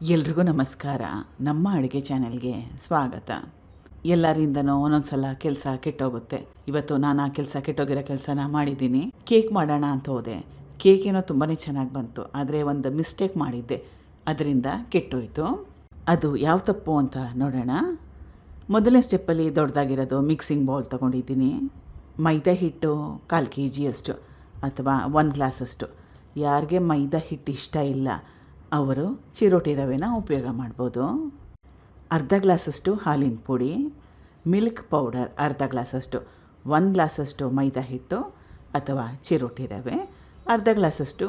ಎಲ್ರಿಗೂ ನಮಸ್ಕಾರ. ನಮ್ಮ ಅಡುಗೆ ಚಾನೆಲ್ಗೆ ಸ್ವಾಗತ. ಎಲ್ಲರಿಂದನೂ ಒಂದೊಂದು ಸಲ ಕೆಲಸ ಕೆಟ್ಟೋಗುತ್ತೆ. ಇವತ್ತು ನಾನು ಆ ಕೆಲಸ ಕೆಟ್ಟೋಗಿರೋ ಕೆಲಸನ ಮಾಡಿದ್ದೀನಿ. ಕೇಕ್ ಮಾಡೋಣ ಅಂತ ಹೋದೆ. ಕೇಕ್ ಏನೋ ತುಂಬಾ ಚೆನ್ನಾಗಿ ಬಂತು. ಆದರೆ ಒಂದು ಮಿಸ್ಟೇಕ್ ಮಾಡಿದ್ದೆ. ಅದರಿಂದ ಕೆಟ್ಟೋಯ್ತು. ಅದು ಯಾವ ತಪ್ಪು ಅಂತ ನೋಡೋಣ. ಮೊದಲನೇ ಸ್ಟೆಪ್ಪಲ್ಲಿ ದೊಡ್ಡದಾಗಿರೋದು ಮಿಕ್ಸಿಂಗ್ ಬೌಲ್ ತೊಗೊಂಡಿದ್ದೀನಿ. ಮೈದಾ ಹಿಟ್ಟು ಕಾಲು ಕೆ ಜಿಯಷ್ಟು ಅಥವಾ ಒಂದು ಗ್ಲಾಸಷ್ಟು ಯಾರಿಗೆ ಮೈದಾ ಹಿಟ್ಟು ಇಷ್ಟ ಇಲ್ಲ ಅವರು ಚಿರೋಟಿ ರವೆನ ಉಪಯೋಗ ಮಾಡ್ಬೋದು. ಅರ್ಧ ಗ್ಲಾಸಷ್ಟು ಹಾಲಿನ ಪುಡಿ, ಮಿಲ್ಕ್ ಪೌಡರ್ ಅರ್ಧ ಗ್ಲಾಸಷ್ಟು, ಒಂದು ಗ್ಲಾಸಷ್ಟು ಮೈದಾ ಹಿಟ್ಟು ಅಥವಾ ಚಿರೋಟಿ ರವೆ, ಅರ್ಧ ಗ್ಲಾಸಷ್ಟು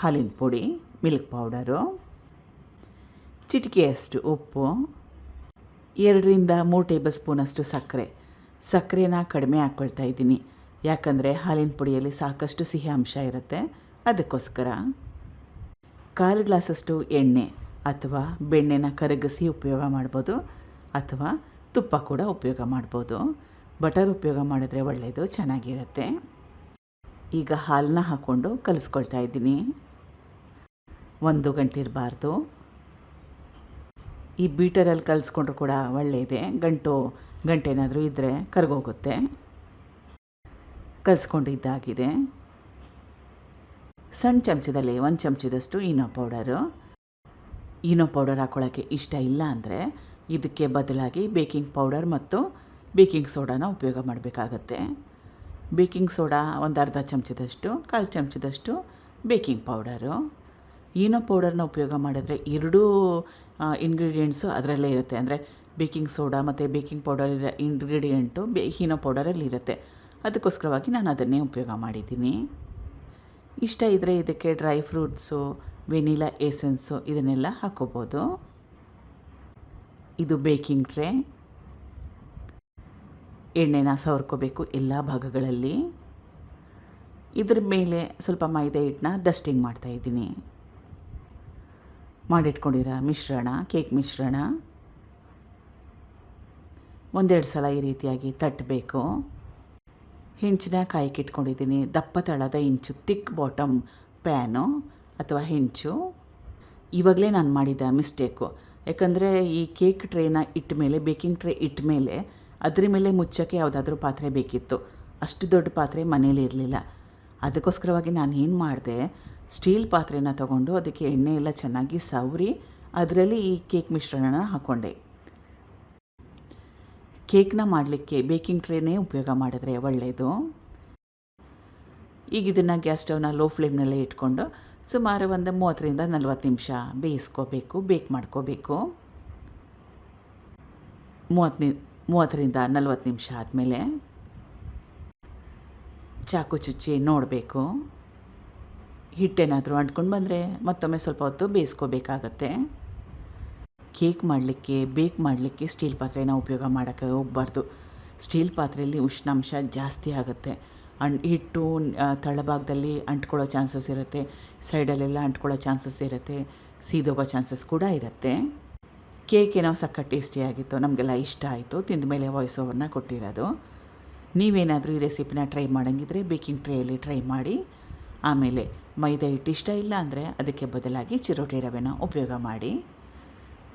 ಹಾಲಿನ ಪುಡಿ, ಮಿಲ್ಕ್ ಪೌಡರು. ಚಿಟಿಕೆಯಷ್ಟು ಉಪ್ಪು, ಎರಡರಿಂದ ಮೂರು ಟೇಬಲ್ ಸ್ಪೂನಷ್ಟು ಸಕ್ಕರೆ. ಸಕ್ಕರೆನ ಕಡಿಮೆ ಹಾಕ್ಕೊಳ್ತಾ ಇದ್ದೀನಿ. ಯಾಕಂದರೆ ಹಾಲಿನ ಪುಡಿಯಲ್ಲಿ ಸಾಕಷ್ಟು ಸಿಹಿ ಅಂಶ ಇರುತ್ತೆ. ಅದಕ್ಕೋಸ್ಕರ ಕಾಲು ಗ್ಲಾಸಷ್ಟು ಎಣ್ಣೆ ಅಥವಾ ಬೆಣ್ಣೆನ ಕರಗಿಸಿ ಉಪಯೋಗ ಮಾಡ್ಬೋದು ಅಥವಾ ತುಪ್ಪ ಕೂಡ ಉಪಯೋಗ ಮಾಡ್ಬೋದು. ಬಟರ್ ಉಪಯೋಗ ಮಾಡಿದ್ರೆ ಒಳ್ಳೆಯದು ಚೆನ್ನಾಗಿರುತ್ತೆ. ಈಗ ಹಾಲನ್ನ ಹಾಕ್ಕೊಂಡು ಕಲಿಸ್ಕೊಳ್ತಾ ಇದ್ದೀನಿ. ಒಂದು ಗಂಟೆ ಇರಬಾರ್ದು. ಈ ಬೀಟರಲ್ಲಿ ಕಲಿಸ್ಕೊಂಡ್ರು ಕೂಡ ಒಳ್ಳೆಯದೇ ಗಂಟು, ಗಂಟೆನಾದರೂ ಇದ್ದರೆ ಕರಗೋಗುತ್ತೆ. ಕಲಿಸ್ಕೊಂಡಿದ್ದಾಗಿದೆ. ಸಣ್ಣ ಚಮಚದಲ್ಲಿ ಒಂದು ಚಮಚದಷ್ಟು ಇನೋ ಪೌಡರು. ಇನೋ ಪೌಡರ್ ಹಾಕ್ಕೊಳ್ಳೋಕ್ಕೆ ಇಷ್ಟ ಇಲ್ಲ ಅಂದರೆ ಇದಕ್ಕೆ ಬದಲಾಗಿ ಬೇಕಿಂಗ್ ಪೌಡರ್ ಮತ್ತು ಬೇಕಿಂಗ್ ಸೋಡಾನ ಉಪಯೋಗ ಮಾಡಬೇಕಾಗತ್ತೆ. ಬೇಕಿಂಗ್ ಸೋಡಾ ಒಂದು ಅರ್ಧ ಚಮಚದಷ್ಟು, ಕಾಲು ಚಮಚದಷ್ಟು ಬೇಕಿಂಗ್ ಪೌಡರು. ಇನೋ ಪೌಡರ್ನ ಉಪಯೋಗ ಮಾಡಿದ್ರೆ ಎರಡೂ ಇಂಗ್ರೀಡಿಯೆಂಟ್ಸು ಅದರಲ್ಲೇ ಇರುತ್ತೆ. ಅಂದರೆ ಬೇಕಿಂಗ್ ಸೋಡಾ ಮತ್ತು ಬೇಕಿಂಗ್ ಪೌಡರ್ ಇರೋ ಇಂಗ್ರೀಡಿಯೆಂಟು ಬೇ ಹೀನೋ ಪೌಡರಲ್ಲಿ ಇರುತ್ತೆ. ಅದಕ್ಕೋಸ್ಕರವಾಗಿ ನಾನು ಅದನ್ನೇ ಉಪಯೋಗ ಮಾಡಿದ್ದೀನಿ. ಇಷ್ಟ ಇದ್ದರೆ ಇದಕ್ಕೆ ಡ್ರೈ ಫ್ರೂಟ್ಸು, ವೆನಿಲಾ ಏಸೆನ್ಸು ಇದನ್ನೆಲ್ಲ ಹಾಕೋಬೋದು. ಇದು ಬೇಕಿಂಗ್ ಟ್ರೇ. ಎಣ್ಣೆನ ಸವರ್ಕೋಬೇಕು ಎಲ್ಲ ಭಾಗಗಳಲ್ಲಿ. ಇದ್ರ ಮೇಲೆ ಸ್ವಲ್ಪ ಮೈದಾ ಹಿಟ್ಟನ್ನ ಡಸ್ಟಿಂಗ್ ಮಾಡ್ತಾಯಿದ್ದೀನಿ ಮಾಡಿಟ್ಕೊಂಡಿರೋ ಮಿಶ್ರಣ, ಕೇಕ್ ಮಿಶ್ರಣ. ಒಂದೆರಡು ಸಲ ಈ ರೀತಿಯಾಗಿ ತಟ್ಟಬೇಕು. ಹೆಂಚಿನ ಕಾಯಕ್ಕೆ ಇಟ್ಕೊಂಡಿದ್ದೀನಿ ದಪ್ಪ ತಳದ ಇಂಚು ತಿಕ್ ಬಾಟಮ್ ಪ್ಯಾನು ಅಥವಾ ಹೆಂಚು. ಇವಾಗಲೇ ನಾನು ಮಾಡಿದ ಮಿಸ್ಟೇಕು ಯಾಕಂದರೆ ಈ ಕೇಕ್ ಟ್ರೇನ ಇಟ್ಟ ಮೇಲೆ ಬೇಕಿಂಗ್ ಟ್ರೇ ಇಟ್ಟ ಮೇಲೆ ಅದ್ರ ಮೇಲೆ ಮುಚ್ಚೋಕ್ಕೆ ಯಾವುದಾದ್ರೂ ಪಾತ್ರೆ ಬೇಕಿತ್ತು. ಅಷ್ಟು ದೊಡ್ಡ ಪಾತ್ರೆ ಮನೇಲಿ ಇರಲಿಲ್ಲ. ಅದಕ್ಕೋಸ್ಕರವಾಗಿ ನಾನು ಏನು ಮಾಡಿದೆ ಸ್ಟೀಲ್ ಪಾತ್ರೆನ ತಗೊಂಡು ಅದಕ್ಕೆ ಎಣ್ಣೆ ಎಲ್ಲ ಚೆನ್ನಾಗಿ ಸವರಿ, ಅದರಲ್ಲಿ ಈ ಕೇಕ್ ಮಿಶ್ರಣನ ಹಾಕ್ಕೊಂಡೆ ಕೇಕ್ನ ಮಾಡಲಿಕ್ಕೆ ಬೇಕಿಂಗ್ ಟ್ರೇನೇ ಉಪಯೋಗ ಮಾಡಿದ್ರೆ ಒಳ್ಳೆಯದು ಈಗ ಇದನ್ನು ಗ್ಯಾಸ್ ಸ್ಟವ್ನ ಲೋ ಫ್ಲೇಮ್ನಲ್ಲೇ ಇಟ್ಕೊಂಡು ಸುಮಾರು ಒಂದು ಮೂವತ್ತರಿಂದ ನಲ್ವತ್ತು ನಿಮಿಷ ಬೇಯಿಸ್ಕೋಬೇಕು, ಬೇಕ್ ಮಾಡ್ಕೋಬೇಕು. ಮೂವತ್ತು ನಿ, ಮೂವತ್ತರಿಂದ ನಲ್ವತ್ತು ನಿಮಿಷ ಆದಮೇಲೆ ಚಾಕು ಚುಚ್ಚಿ ನೋಡಬೇಕು. ಹಿಟ್ಟೇನಾದರೂ ಅಂಟ್ಕೊಂಡು ಬಂದರೆ ಮತ್ತೊಮ್ಮೆ ಸ್ವಲ್ಪ ಹೊತ್ತು ಬೇಯಿಸ್ಕೋಬೇಕಾಗತ್ತೆ. ಕೇಕ್ ಮಾಡಲಿಕ್ಕೆ, ಬೇಕ್ ಮಾಡಲಿಕ್ಕೆ ಸ್ಟೀಲ್ ಪಾತ್ರೆನ ಉಪಯೋಗ ಮಾಡೋಕ್ಕೆ ಹೋಗಬಾರ್ದು. ಸ್ಟೀಲ್ ಪಾತ್ರೆಯಲ್ಲಿ ಉಷ್ಣಾಂಶ ಜಾಸ್ತಿ ಆಗುತ್ತೆ. ಅಂಡ್ ಹಿಟ್ಟು ತಳಭಾಗದಲ್ಲಿ ಅಂಟ್ಕೊಳ್ಳೋ ಚಾನ್ಸಸ್ ಇರುತ್ತೆ. ಸೈಡಲ್ಲೆಲ್ಲ ಅಂಟ್ಕೊಳ್ಳೋ ಚಾನ್ಸಸ್ ಇರುತ್ತೆ. ಸೀದೋಗೋ ಚಾನ್ಸಸ್ ಕೂಡ ಇರುತ್ತೆ. ಕೇಕ್ ಏನೋ ಸಕ್ಕ ಟೇಸ್ಟಿಯಾಗಿತ್ತು ನಮಗೆಲ್ಲ ಇಷ್ಟ ಆಯಿತು. ತಿಂದ ಮೇಲೆ ವಾಯ್ಸ್ ಓವರ್ನ ಕೊಟ್ಟಿರೋದು. ನೀವೇನಾದರೂ ಈ ರೆಸಿಪಿನ ಟ್ರೈ ಮಾಡೋಂಗಿದ್ರೆ ಬೇಕಿಂಗ್ ಟ್ರೇಯಲ್ಲಿ ಟ್ರೈ ಮಾಡಿ. ಆಮೇಲೆ ಮೈದಾ ಹಿಟ್ಟು ಇಷ್ಟ ಇಲ್ಲ ಅಂದರೆ ಅದಕ್ಕೆ ಬದಲಾಗಿ ಚಿರೋಟಿ ರವೆನ ಉಪಯೋಗ ಮಾಡಿ.